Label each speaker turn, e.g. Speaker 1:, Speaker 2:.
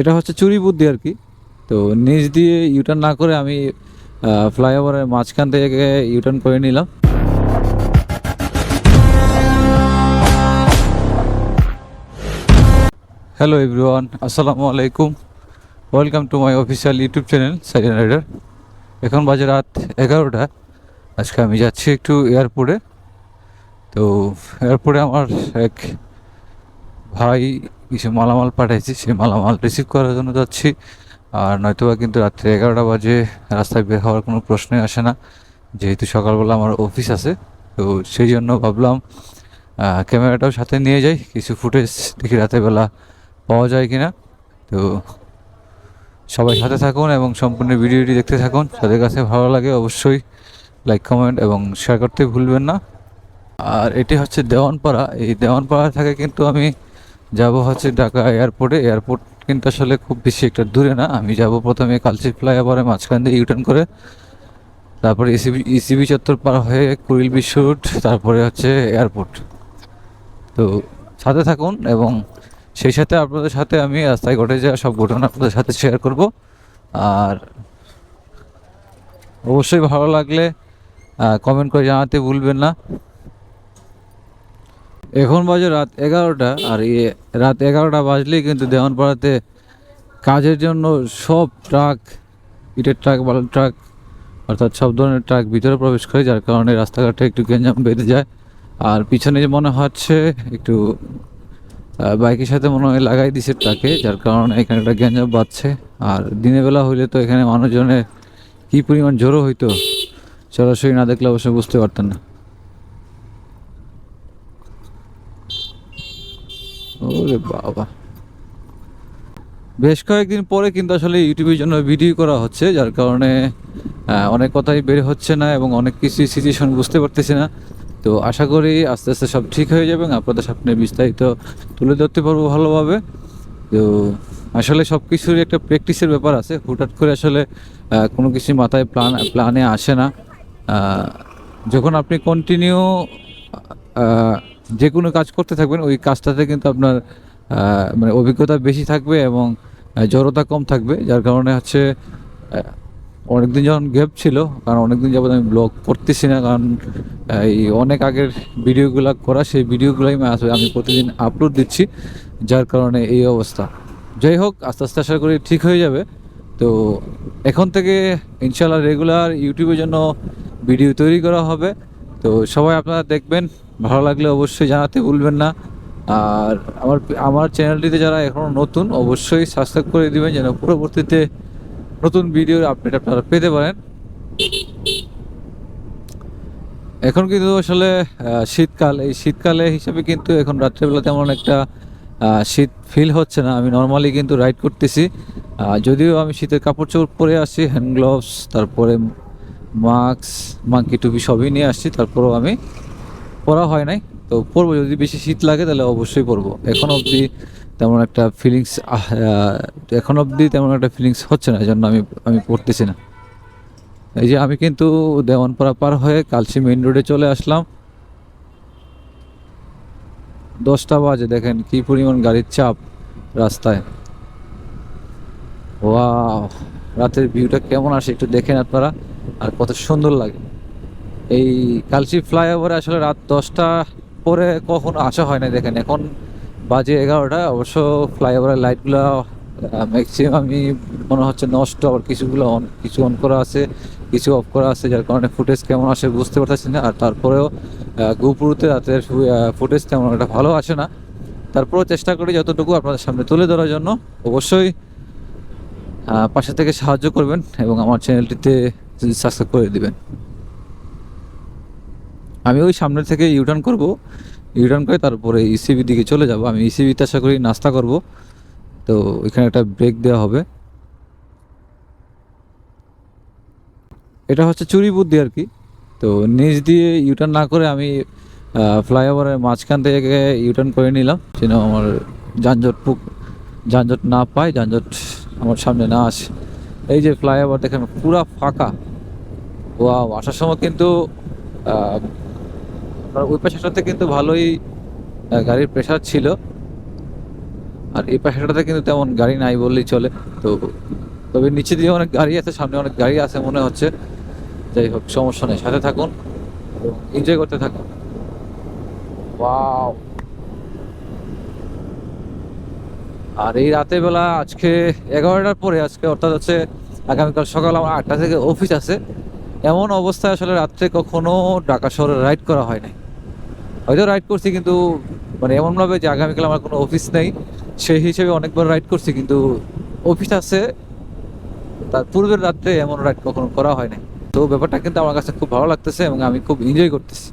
Speaker 1: এটা হচ্ছে চুরি বুদ্ধি আর কি। তো নিচ দিয়ে ইউটার্ন না করে আমি ফ্লাইওভারের মাঝখান থেকে ইউটার্ন করে নিলাম। হ্যালো এভরিওয়ান আসসালামু আলাইকুম। Welcome to my official YouTube channel silent rider এখন বাজে রাত এগারোটা। আজকে আমি যাচ্ছি একটু এয়ারপোর্টে তো এয়ারপোর্টে আমার এক ভাই কিছু মালামাল পাঠাইছি, সেই মালামাল রিসিভ করার জন্য যাচ্ছি। আর নয়তোবা কিন্তু রাত্রে এগারোটা বাজে, রাস্তায় বের হওয়ার কোনো প্রশ্নই আসে না। যেহেতু সকালবেলা আমার অফিস আছে, তো সেই জন্য ভাবলাম ক্যামেরাটাও সাথে নিয়ে যাই। কিছু ফুটেজ দেখি রাতের বেলা পাওয়া যায় কিনা। তো সবাই সাথে থাকুন এবং সম্পূর্ণ ভিডিওটি দেখতে থাকুন। তাদের কাছে ভালো লাগে অবশ্যই লাইক কমেন্ট এবং শেয়ার করতে ভুলবেন না। আর এটি হচ্ছে দেওয়ানপাড়া। এই দেওয়ানপাড়া থেকে কিন্তু আমি যাব হচ্ছে ঢাকা এয়ারপোর্টে এয়ারপোর্ট কিন্তু আসলে খুব বেশি একটা দূরে না। আমি যাব প্রথমে কালচি ফ্লাইওভারে মাঝখান দিয়ে ইউটার্ন করে। তারপরে ইসিবি ইসিবি চত্বর পার হয়ে কুড়িল বিশুট তারপরে হচ্ছে এয়ারপোর্ট তো সাথে থাকুন এবং সেই সাথে আপনাদের সাথে আমি রাস্তায় ঘটে যাওয়া সব ঘটনা আপনাদের সাথে শেয়ার করব। আর অবশ্যই ভালো লাগলে কমেন্ট করে জানাতে ভুলবেন না। এখন বাজে রাত এগারোটা আর ইয়ে রাত এগারোটা বাজলেই কিন্তু দেওয়ানপাড়াতে কাজের জন্য সব ট্রাক, ইটের ট্রাক, বালুর ট্রাক, অর্থাৎ সব ধরনের ট্রাক ভিতরে প্রবেশ করে, যার কারণে রাস্তাঘাটে একটু গেঞ্জাম বেঁধে যায়। আর পিছনে যে মনে হচ্ছে, একটু বাইকের সাথে মনে হয় লাগাই দিছে ট্রাকে, যার কারণে এখানে একটা গ্যাঞ্জাম বাজছে আর দিনের বেলা হইলে তো এখানে মানুষজনের কী পরিমাণ জড়ো হইতো, সরাসরি না দেখলে অবশ্যই বুঝতে পারতেন না। ওরে বাবা। বেশ কয়েকদিন পরে কিন্তু আসলে ইউটিউবের জন্য ভিডিও করা হচ্ছে, যার কারণে অনেক কথাই বের হচ্ছে না এবং অনেক কিছু সিচুয়েশন বুঝতে পারতেছি না। তো আশা করি আস্তে আস্তে সব ঠিক হয়ে যাবে আপনাদের সামনে বিস্তারিত তুলে ধরতে পারব ভালোভাবে। তো আসলে সব কিছুরই একটা প্র্যাকটিসের ব্যাপার আছে। হুটহাট করে আসলে কোনো কিছু মাথায় প্ল্যান প্ল্যানে আসে না। যখন আপনি কন্টিনিউ যে কোনো কাজ করতে থাকবেন, ওই কাজটাতে কিন্তু আপনার মানে অভিজ্ঞতা বেশি থাকবে এবং জড়তা কম থাকবে। যার কারণে হচ্ছে অনেকদিন যখন গ্যাপ ছিল, কারণ অনেকদিন যাবত আমি ব্লগ করতেছি না, কারণ এই অনেক আগের ভিডিওগুলো করা, সেই ভিডিওগুলোই আসলে আমি প্রতিদিন আপলোড দিচ্ছি, যার কারণে এই অবস্থা। যাই হোক, আস্তে আস্তে আশা করি ঠিক হয়ে যাবে। তো এখন থেকে ইনশাল্লাহ রেগুলার ইউটিউবের জন্য ভিডিও তৈরি করা হবে। তো সবাই আপনারা দেখবেন। ভালো লাগলে অবশ্যই জানাতে ভুলবেন না। আর আমার আমার চ্যানেলটিতে যারা এখনও নতুন, অবশ্যই সাবস্ক্রাইব করে দিবেন যেন পরবর্তীতে নতুন ভিডিওর আপডেট আপনারা পেতে পারেন। এখন কিন্তু আসলে শীতকাল। এই শীতকালে হিসাবে কিন্তু এখন রাত্রেবেলা তেমন একটা শীত ফিল হচ্ছে না। আমি নর্মালি কিন্তু রাইড করতেছি। যদিও আমি শীতের কাপড় চোপড় পরে আসছি হ্যান্ড গ্লোভস তারপরে মাস্ক মাঙ্কি টুপি সবই নিয়ে আসছি, তারপরেও আমি পরা হয় নাই, তো পরবো। যদি বেশি শীত লাগে তাহলে অবশ্যই পরবো। এখন অবধি তেমন একটা ফিলিংস এখন অবধি তেমন একটা ফিলিংস হচ্ছে না এই জন্য আমি আমি পড়তেছি না। এই যে আমি কিন্তু দেওয়ানপাড়া পার হয়ে কালসি মেইন রোডে চলে আসলাম। দশটা বাজে, দেখেন কি পরিমাণ গাড়ির চাপ রাস্তায়। ওয়াও, রাতের ভিউটা কেমন আসে একটু দেখেন আপনারা, আর কত সুন্দর লাগে। এই কালচি ফ্লাইওভারে আসলে রাত দশটা পরে কখনো আসা হয় না দেখেন। এখন বাজে এগারোটা, অবশ্য ফ্লাইওভারের লাইটগুলো ম্যাক্সিমামই মনে হচ্ছে নষ্ট, আবার কিছুগুলো অন কিছু অন করা আছে, কিছু অফ করা আছে, যার কারণে ফুটেজ কেমন আসে বুঝতে পারতেছি না। আর তারপরেও গোপুরুতে রাতের ফুটেজ তেমন একটা ভালো আসে না। তারপরেও চেষ্টা করি যতটুকু আপনাদের সামনে তুলে ধরার জন্য। অবশ্যই পাশে থেকে সাহায্য করবেন এবং আমার চ্যানেলটিতে সাবস্ক্রাইব করে দিবেন। আমি ওই সামনে থেকে ইউটার্ন করব। ইউটার্ন করে তারপরে ইসিবির দিকে চলে যাব। আমি ইসিবিতে আশা করি নাস্তা করব। তো এখানে একটা ব্রেক দেওয়া হবে। এটা হচ্ছে চুরি বুদ্ধি আর কি। তো নিচ দিয়ে ইউটার্ন না করে আমি ফ্লাইওভারের মাঝখান থেকে ইউটার্ন করে নিলাম। যেন আমার যানজট পুক, যানজট না পায়, যানজট আমার সামনে না আসে। এই যে ফ্লাইওভার দেখেন পুরা ফাঁকা। ওয়াও আসার সময় কিন্তু আপনার ওই পাশাটাতে কিন্তু ভালোই গাড়ির প্রেশার ছিল। আর এই পাশেটাতে কিন্তু তেমন গাড়ি নাই বললেই চলে। তো তবে নিচে দিয়ে অনেক গাড়ি আছে সামনে অনেক গাড়ি আছে মনে হচ্ছে। যাই হোক সমস্যা নেই সাথে থাকুন এনজয় করতে থাকুন। ওয়াও আর এই রাতের বেলা আজকে এগারোটার পরে আজকে অর্থাৎ হচ্ছে আগামীকাল সকাল আমার আটটা থেকে অফিস আছে। এমন অবস্থায় আসলে রাত্রে কখনো ঢাকা শহরে রাইড করা হয় নাই। হয়তো রাইড করছি কিন্তু মানে এমনভাবে যে আগামীকাল আমার কোনো অফিস নেই, সেই হিসেবে অনেকবার রাইড করছি কিন্তু অফিস আছে, তার পূর্বের রাত্রে এমন রাইড কখনো করা হয় নাই। তো ব্যাপারটা কিন্তু আমার কাছে খুব ভালো লাগতেছে এবং আমি খুব এনজয় করতেছি।